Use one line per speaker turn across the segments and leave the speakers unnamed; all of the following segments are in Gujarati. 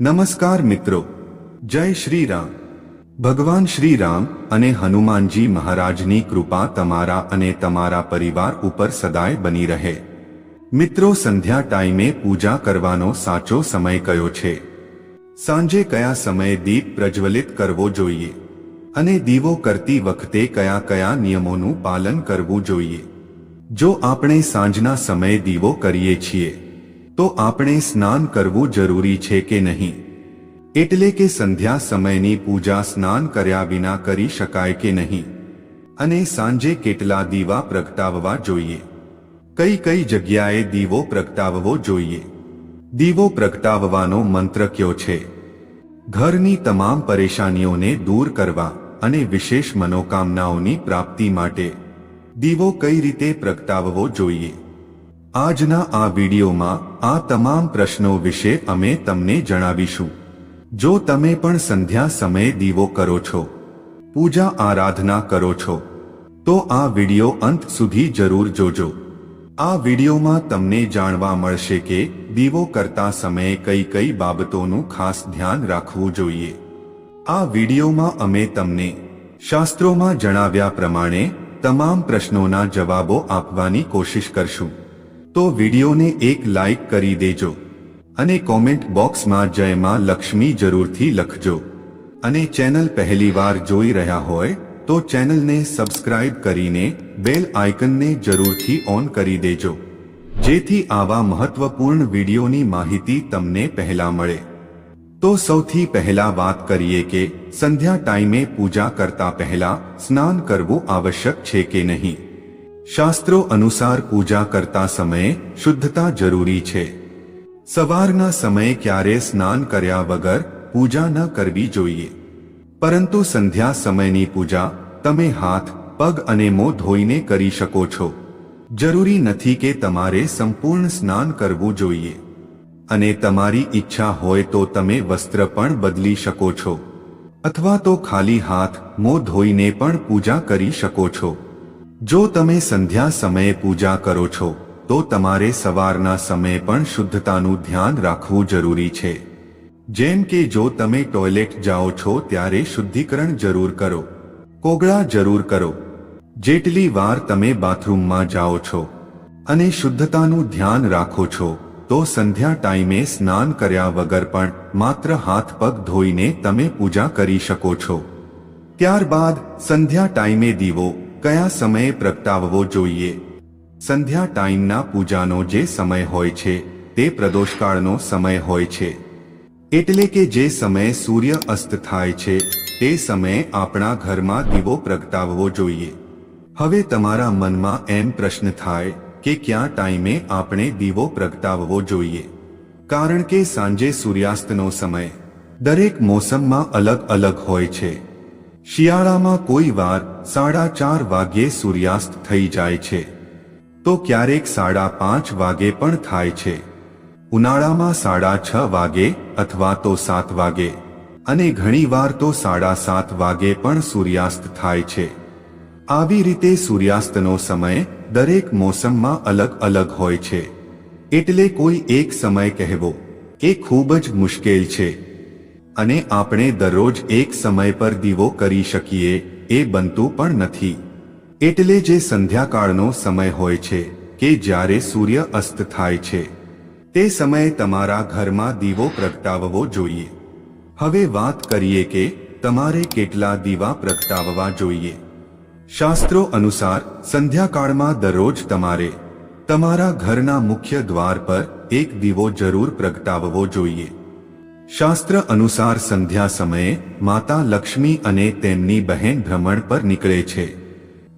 નમસ્કાર મિત્રો. જય શ્રી રામ ભગવાન શ્રી રામ અને હનુમાનજી મહારાજની કૃપા તમારા અને તમારા પરિવાર ઉપર સદાય બની રહે. મિત્રો સંધ્યા ટાઈમે પૂજા કરવાનો સાચો સમય કયો છે? સાંજે કયા સમયે દીપ પ્રજ્વલિત કરવો જોઈએ? અને દીવો કરતી વખતે કયા કયા નિયમોનું પાલન કરવું જોઈએ? જો આપણે સાંજના સમયે દીવો કરીએ છીએ તો આપણે સ્નાન કરવું જરૂરી છે કે નહીં? એટલે કે સંધ્યા સમયની પૂજા સ્નાન કર્યા વિના કરી શકાય કે નહીં? અને સાંજે કેટલા દીવા પ્રગટાવવા જોઈએ? કઈ કઈ જગ્યાએ દીવો પ્રગટાવવો જોઈએ? દીવો પ્રગટાવવાનો મંત્ર કયો છે? ઘરની તમામ પરેશાનીઓને દૂર કરવા અને વિશેષ મનોકામનાઓની પ્રાપ્તિ માટે દીવો કઈ રીતે પ્રગટાવવો જોઈએ? આજના આ વિડીયોમાં આ તમામ પ્રશ્નો વિશે અમે તમને જણાવીશું. જો તમે પણ સંધ્યા સમયે દીવો કરો છો, પૂજા આરાધના કરો છો, તો આ વીડિયો અંત સુધી જરૂર જોજો. આ વિડીયોમાં તમને જાણવા મળશે કે દીવો કરતા સમયે કઈ કઈ બાબતોનું ખાસ ધ્યાન રાખવું જોઈએ. આ વિડીયોમાં અમે તમને શાસ્ત્રોમાં જણાવ્યા પ્રમાણે તમામ પ્રશ્નોના જવાબો આપવાની કોશિશ કરશું. તો વિડીયોને એક લાઈક કરી દેજો અને કોમેન્ટ બોક્સમાં જય માં લક્ષ્મી જરૂરથી લખજો. અને ચેનલ પહેલીવાર જોઈ રહ્યા હોય, તો ચેનલને સબસ્ક્રાઇબ કરીને બેલ આઇકનને જરૂરથી ઓન કરી દેજો. જેથી આવા મહત્વપૂર્ણ વિડીયોની માહિતી તમને પહેલા મળે. તો સૌથી પહેલા વાત કરીએ કે સંધ્યા ટાઈમે પૂજા કરતા પહેલા સ્નાન કરવું આવશ્યક છે કે નહીં? શાસ્ત્રો અનુસાર પૂજા કરતા સમયે શુદ્ધતા જરૂરી છે. સવારના સમયે ક્યારે સ્નાન કર્યા વગર પૂજા ન કરવી જોઈએ. પરંતુ સંધ્યા સમયની પૂજા તમે હાથ, પગ અને મોં ધોઈને કરી શકો છો. જરૂરી નથી કે તમારે સંપૂર્ણ સ્નાન કરવું જોઈએ. અને તમારી ઈચ્છા હોય તો તમે વસ્ત્ર પણ બદલી શકો છો. અથવા તો ખાલી હાથ, મોં ધોઈને પણ પૂજા કરી શકો છો. જો તમે સંધ્યા સમયે પૂજા કરો છો, તો તમારે સવારના સમયે પણ શુદ્ધતાનું ધ્યાન રાખવું જરૂરી છે. જેમ કે જો તમે ટોયલેટ જાઓ છો, ત્યારે શુદ્ધિકરણ જરૂર કરો. કોગળા જરૂર કરો. જેટલી વાર તમે બાથરૂમમાં જાઓ છો અને શુદ્ધતાનું ધ્યાન રાખો છો, તો સંધ્યા ટાઈમે સ્નાન કર્યા વગર પણ માત્ર હાથ પગ ધોઈને તમે પૂજા કરી શકો છો. ત્યારબાદ સંધ્યા ટાઈમે દીવો કયા સમયે પ્રગટાવવો જોઈએ? સંધ્યા ટાઈમના પૂજાનો જે સમય હોય છે, તે પ્રદોષકાળનો સમય હોય છે. એટલે કે જે સમયે સૂર્ય અસ્ત થાય છે, તે સમયે આપણા ઘરમાં દીવો પ્રગટાવવો જોઈએ. હવે તમારા મનમાં એમ પ્રશ્ન થાય કે ક્યાં ટાઈમે આપણે દીવો પ્રગટાવવો જોઈએ? કારણ કે સાંજે સૂર્યાસ્તનો સમય દરેક મોસમમાં અલગ અલગ હોય છે. શિયાળામાં કોઈ વાર સાડા ચાર વાગ્યે સૂર્યાસ્ત થઈ જાય છે. તો ક્યારેક સાડા પાંચ વાગે પણ થાય છે. ઉનાળામાં સાડા છ વાગે અથવા તો સાત વાગે. અને ઘણીવાર તો સાડા સાત વાગે પણ સૂર્યાસ્ત થાય છે. આવી રીતે સૂર્યાસ્તનો સમય દરેક મોસમમાં અલગ અલગ હોય છે. એટલે કોઈ એક સમય કહેવો એ ખૂબ જ મુશ્કેલ છે. અને આપણે દરરોજ એક સમય પર દીવો કરી શકીએ, એ બનતું પણ નથી. એટલે જે સંધ્યાકાળનો સમય હોય છે, કે જ્યારે સૂર્ય અસ્ત થાય છે, તે સમયે તમારા ઘરમાં દીવો પ્રગટાવવો જોઈએ. હવે વાત કરીએ કે, તમારે કેટલા દીવા પ્રગટાવવા જોઈએ. શાસ્ત્રો અનુસાર, સંધ્યાકાળમાં દરરોજ તમારે તમારા ઘરના મુખ્ય દ્વાર પર એક દીવો જરૂર પ્રગટાવવો જોઈએ. શાસ્ત્ર અનુસાર સંધ્યા સમયે માતા લક્ષ્મી અને તેમની બહેન ભ્રમણ પર નીકળે છે.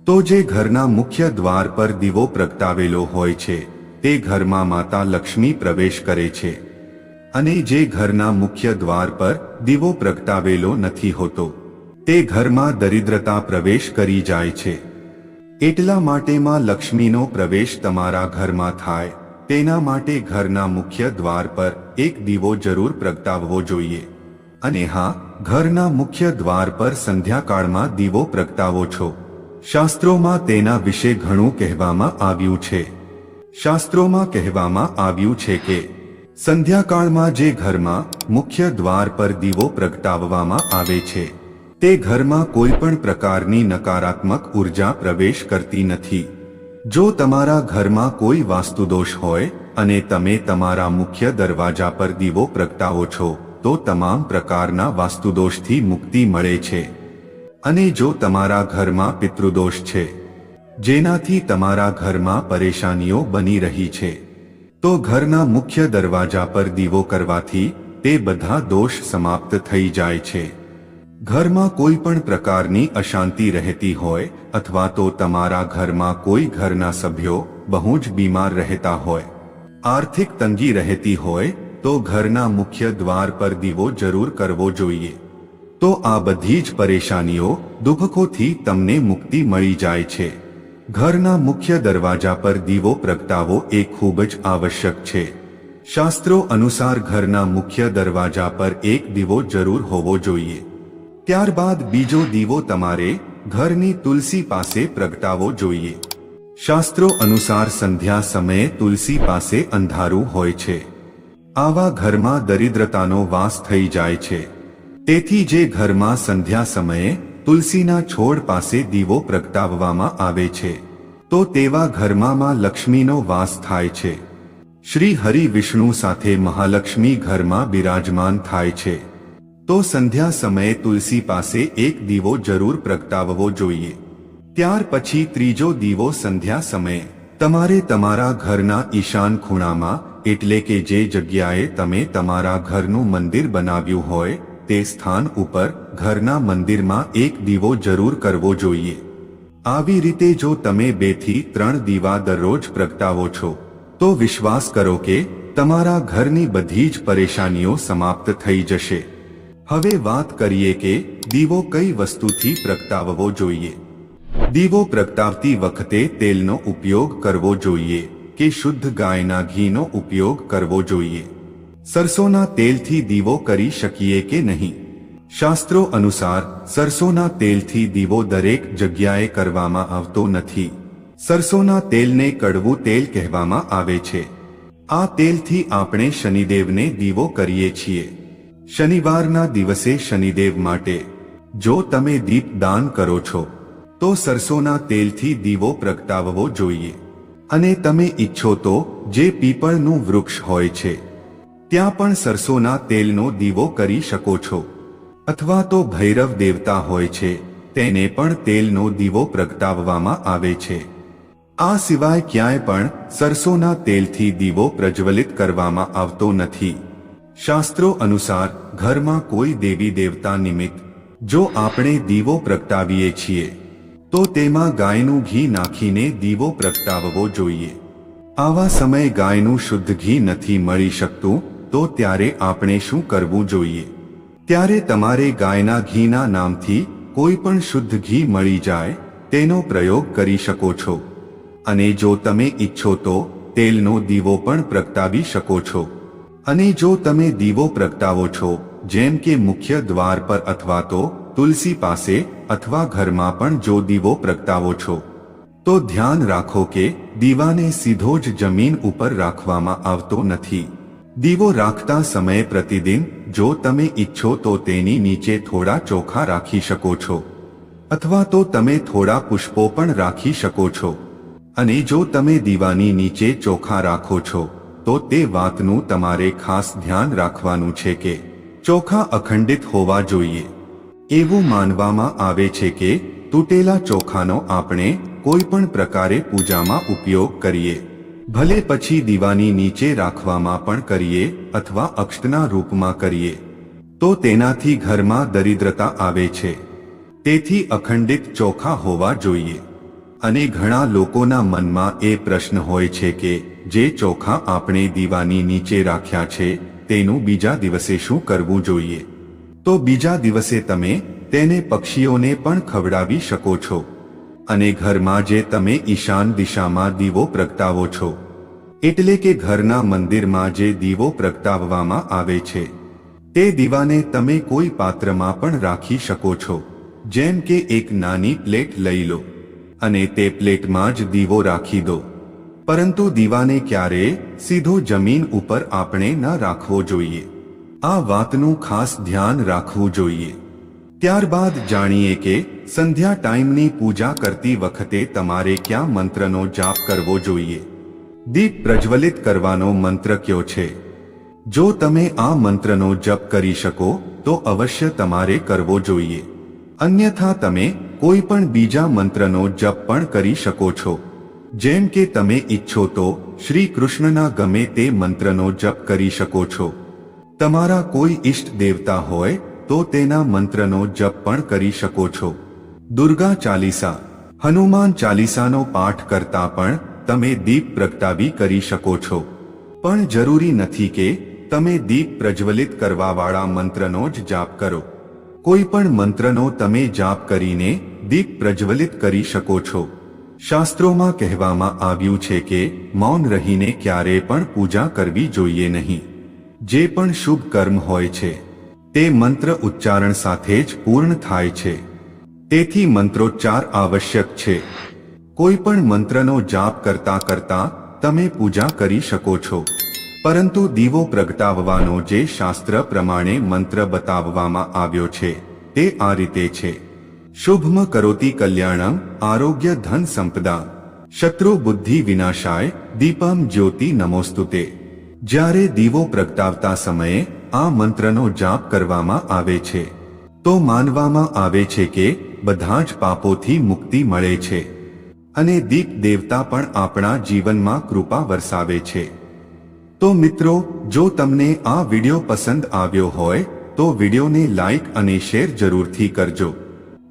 તો જે ઘરના મુખ્ય દ્વાર પર દીવો પ્રગટાવેલો હોય છે, તે ઘરમાં માતા લક્ષ્મી પ્રવેશ કરે છે. અને જે ઘરના મુખ્ય દ્વાર પર દીવો પ્રગટાવેલો નથી હોતો, તે ઘરમાં દરિદ્રતા પ્રવેશ કરી જાય છે. એટલા માટેમાં લક્ષ્મીનો પ્રવેશ તમારા ઘરમાં થાય. તેના માટે ઘરના મુખ્ય દ્વાર પર એક દીવો જરૂર પ્રગટાવવો જોઈએ. અને હા, ઘરના મુખ્ય દ્વાર પર સંધ્યાકાળમાં દીવો પ્રગટાવો છો. શાસ્ત્રોમાં તેના વિશે ઘણું કહેવામાં આવ્યું છે. શાસ્ત્રોમાં કહેવામાં આવ્યું છે કે, સંધ્યાકાળમાં જે ઘરમાં મુખ્ય દ્વાર પર દીવો પ્રગટાવવામાં આવે છે, તે ઘરમાં કોઈ પણ પ્રકારની નકારાત્મક ઊર્જા પ્રવેશ કરતી નથી. જો તમારા ઘરમાં કોઈ વાસ્તુદોષ હોય અને તમે તમારા મુખ્ય દરવાજા પર દીવો પ્રગટાવો છો, તો તમામ પ્રકારના વાસ્તુદોષથી મુક્તિ મળે છે. અને જો તમારા ઘરમાં પિતૃદોષ છે, જેનાથી તમારા ઘરમાં પરેશાનીઓ બની રહી છે, તો ઘરના મુખ્ય દરવાજા પર દીવો કરવાથી તે બધા દોષ સમાપ્ત થઈ જાય છે. ઘરમાં કોઈ પણ પ્રકારની અશાંતિ રહેતી હોય અથવા તો તમારા ઘરમાં કોઈ ઘરના સભ્યો બહુ જ બીમાર રહેતા હોય, આર્થિક તંગી રહેતી હોય, તો ઘરના મુખ્ય દ્વાર પર દીવો જરૂર કરવો જોઈએ. તો આ બધી જ પરેશાનીઓ દુઃખોથી તમને મુક્તિ મળી જાય છે. ઘરના મુખ્ય દરવાજા પર દીવો પ્રગટાવો એ ખૂબ જ આવશ્યક છે. શાસ્ત્રો અનુસાર ઘરના મુખ્ય દરવાજા પર એક દીવો જરૂર હોવો જોઈએ. ત્યારબાદ બીજો દીવો તમારે ઘરની તુલસી પાસે પ્રગટાવવો જોઈએ. શાસ્ત્રો અનુસાર સંધ્યા સમયે તુલસી પાસે અંધારું હોય છે. આવા ઘરમાં દરિદ્રતાનો વાસ થઈ જાય છે. તેથી જે ઘરમાં સંધ્યા સમયે તુલસીના છોડ પાસે દીવો પ્રગટાવવામાં આવે છે, તો તેવા ઘરમાં લક્ષ્મીનો વાસ થાય છે. શ્રી હરિ વિષ્ણુ સાથે મહાલક્ષ્મી ઘરમાં બિરાજમાન થાય છે. તો સંધ્યા સમયે તુલસી પાસે એક દીવો જરૂર પ્રગટાવવો જોઈએ. ત્યાર પછી ત્રીજો દીવો સંધ્યા સમયે. તમારે તમારા ઘરના ઈશાન ખૂણામાં, એટલે કે જે જગ્યાએ તમે તમારા ઘરનું મંદિર બનાવ્યું હોય, તે સ્થાન ઉપર ઘરના મંદિરમાં એક દીવો જરૂર કરવો જોઈએ. આવી રીતે જો તમે બેથી ત્રણ દીવા દરરોજ પ્રગટાવો છો, તો વિશ્વાસ કરો કે તમારા ઘરની બધી જ પરેશાનીઓ સમાપ્ત થઈ જશે. હવે વાત કરીએ કે દીવો કઈ વસ્તુથી પ્રગટાવવો જોઈએ. દીવો પ્રગટાવતી વખતે તેલનો ઉપયોગ કરવો જોઈએ કે શુદ્ધ ગાયના ઘીનો ઉપયોગ કરવો જોઈએ. સરસોના તેલથી દીવો કરી શકીએ કે નહીં? શાસ્ત્રો અનુસાર, સરસોના તેલથી દીવો દરેક જગ્યાએ કરવામાં આવતો નથી. સરસોના તેલને કડવું તેલ કહેવામાં આવે છે. આ તેલથી આપણે શનિદેવને દીવો કરીએ છીએ. શનિવારના દિવસે શનિદેવ માટે, જો તમે દીપ દાન કરો છો, તો સરસોના તેલથી દીવો પ્રગટાવવો જોઈએ. અને તમે ઈચ્છો તો, જે પીપળનું વૃક્ષ હોય છે, ત્યાં પણ સરસોના તેલનો દીવો કરી શકો છો. અથવા તો ભૈરવ દેવતા હોય છે, તેને પણ તેલનો દીવો પ્રગટાવવામાં આવે છે. આ સિવાય ક્યાંય પણ સરસોના તેલથી દીવો પ્રજ્વલિત કરવામાં આવતો નથી. શાસ્ત્રો અનુસાર ઘરમાં કોઈ દેવી દેવતા નિમિત્ત જો આપણે દીવો પ્રગટાવીએ છીએ, તો તેમાં ગાયનું ઘી નાખીને દીવો પ્રગટાવવો જોઈએ. આવા સમયે ગાયનું શુદ્ધ ઘી નથી મળી શકતું, તો ત્યારે આપણે શું કરવું જોઈએ? ત્યારે તમારે ગાયના ઘીના નામથી કોઈ પણ શુદ્ધ ઘી મળી જાય, તેનો પ્રયોગ કરી શકો છો. અને જો તમે ઈચ્છો તો તેલનો દીવો પણ પ્રગટાવી શકો છો. અને જો તમે દીવો પ્રગટાવો છો, જેમ કે મુખ્ય દ્વાર પર અથવા તો તુલસી પાસે અથવા ઘરમાં પણ જો દીવો પ્રગટાવો છો, તો ધ્યાન રાખો કે દીવાને સીધો જ જમીન ઉપર રાખવામાં આવતો નથી. દીવો રાખતા સમયે પ્રતિદિન જો તમે ઈચ્છો તો તેની નીચે થોડા ચોખા રાખી શકો છો, અથવા તો તમે થોડા પુષ્પો પણ રાખી શકો છો. અને જો તમે દીવાની નીચે ચોખા રાખો છો તો તે વાતનું તમારે ખાસ ધ્યાન રાખવાનું છે કે ચોખા અખંડિત હોવા જોઈએ. એવું માનવામાં આવે છે કે તૂટેલા ચોખાનો આપણે કોઈ પણ પ્રકારે પૂજામાં ઉપયોગ કરીએ. ભલે પછી દીવાની નીચે રાખવામાં પણ કરીએ અથવા અક્ષતના રૂપમાં કરીએ. તો તેનાથી ઘરમાં દરિદ્રતા આવે છે. તેથી અખંડિત ચોખા હોવા જોઈએ. અને ઘણા લોકોના મનમાં એ પ્રશ્ન હોય છે કે જે ચોખા આપણે દીવાની નીચે રાખ્યા છે, તેનું બીજા દિવસે શું કરવું જોઈએ? તો બીજા દિવસે તમે તેને પક્ષીઓને પણ ખવડાવી શકો છો. અને ઘરમાં જે તમે ઈશાન દિશામાં દીવો પ્રગટાવો છો. એટલે કે ઘરના મંદિરમાં જે દીવો પ્રગટાવવામાં આવે છે. તે દીવાને તમે કોઈ પાત્રમાં પણ રાખી શકો છો. જેમ કે એક નાની પ્લેટ લઈ લો. અને તે પ્લેટમાં જ દીવો રાખી દો. પરંતુ દીવાને ક્યારેય સીધો જમીન ઉપર આપણે ન રાખવો જોઈએ. આ વાતનું ખાસ ધ્યાન રાખવું જોઈએ. ત્યારબાદ જાણીએ કે સંધ્યા ટાઈમની પૂજા કરતી વખતે તમારે ક્યાં મંત્રનો જાપ કરવો જોઈએ. દીપ પ્રજ્વલિત કરવાનો મંત્ર કયો છે? જો તમે આ મંત્રનો જપ કરી શકો, તો અવશ્ય તમારે કરવો જોઈએ. અન્યથા તમે કોઈ પણ બીજા મંત્રનો જપ પણ કરી શકો છો. જેમ કે તમે ઈચ્છો તો શ્રી કૃષ્ણના ગમે તે મંત્રનો જપ કરી શકો છો. તમારા કોઈ ઈષ્ટ દેવતા હોય તો તેના મંત્રનો જપ પણ કરી શકો છો. દુર્ગા ચાલીસા. હનુમાન ચાલીસાનો પાઠ કરતા પણ તમે દીપ પ્રગટાવી કરી શકો છો. પણ જરૂરી નથી કે તમે દીપ પ્રજ્વલિત કરવાવાળા મંત્રનો જ જાપ કરો. કોઈ પણ મંત્રનો તમે જાપ કરીને દીપ પ્રજ્વલિત કરી શકો છો. શાસ્ત્રોમાં કહેવામાં આવ્યું છે કે મૌન રહીને ક્યારે પણ પૂજા કરવી જોઈએ નહીં. જે પણ શુભ કર્મ હોય છે, તે મંત્ર ઉચ્ચારણ સાથે જ પૂર્ણ થાય છે. તેથી મંત્રોચ્ચાર આવશ્યક છે. કોઈ પણ મંત્રનો જાપ કરતા કરતા તમે પૂજા કરી શકો છો. પરંતુ દીવો પ્રગટાવવાનો જે શાસ્ત્ર પ્રમાણે મંત્ર બતાવવામાં આવ્યો છે, તે આ રીતે છે. શુભમ કરોતિ કલ્યાણમ આરોગ્ય ધન સંપદા શત્રુ બુદ્ધિ વિનાશાય દીપમ જ્યોતિ નમોસ્તુતે જ્યારે દીવો પ્રગટાવતા સમયે આ મંત્રનો જાપ કરવામાં આવે છે તો માનવામાં આવે છે કે બધા જ પાપોથી મુક્તિ મળે છે અને દીપ દેવતા પણ આપણા જીવનમાં કૃપા વરસાવે છે તો મિત્રો જો તમને આ વિડિયો પસંદ આવ્યો હોય તો વિડિયોને લાઈક અને શેર જરૂરથી કરજો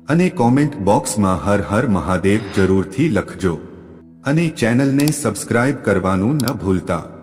અને કોમેન્ટ બોક્સમાં હર હર મહાદેવ જરૂરથી લખજો. અને ચેનલને સબસ્ક્રાઇબ કરવાનું ન ભૂલતા.